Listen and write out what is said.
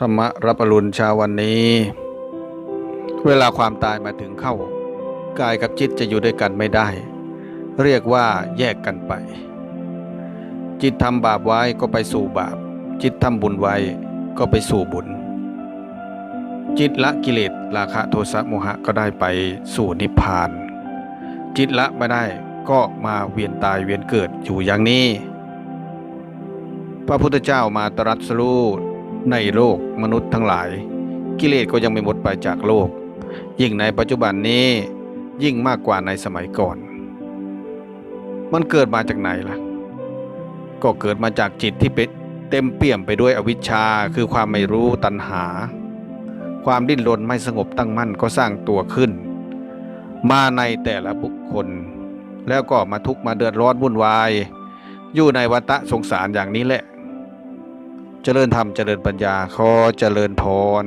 ธรรมรับอรุณชาวันนี้ เวลาความตายมาถึงเข้า กายกับจิตจะอยู่ด้วยกันไม่ได้ เรียกว่าแยกกันไป จิตทำบาปไว้ก็ไปสู่บาป จิตทำบุญไว้ก็ไปสู่บุญ จิตละกิเลสราคะโทสะโมหะก็ได้ไปสู่นิพพาน จิตละไม่ได้ก็มาเวียนตายเวียนเกิดอยู่อย่างนี้ พระพุทธเจ้ามาตรัสรู้ ในโลกมนุษย์ทั้งหลาย กิเลสก็ยังไม่หมดไปจากโลก ยิ่งในปัจจุบันนี้ยิ่งมากกว่าในสมัยก่อน มันเกิดมาจากไหนล่ะ ก็เกิดมาจากจิตที่เป็นเต็มเปี่ยมไปด้วยอวิชชาคือความไม่รู้ตัณหา ความดิ้นรนไม่สงบตั้งมั่นก็สร้างตัวขึ้น มาในแต่ละบุคคล แล้วก็มาทุกข์มาเดือดร้อนวุ่นวาย อยู่ในวัฏสงสารอย่างนี้แหละ เจริญธรรม เจริญปัญญา ขอเจริญพร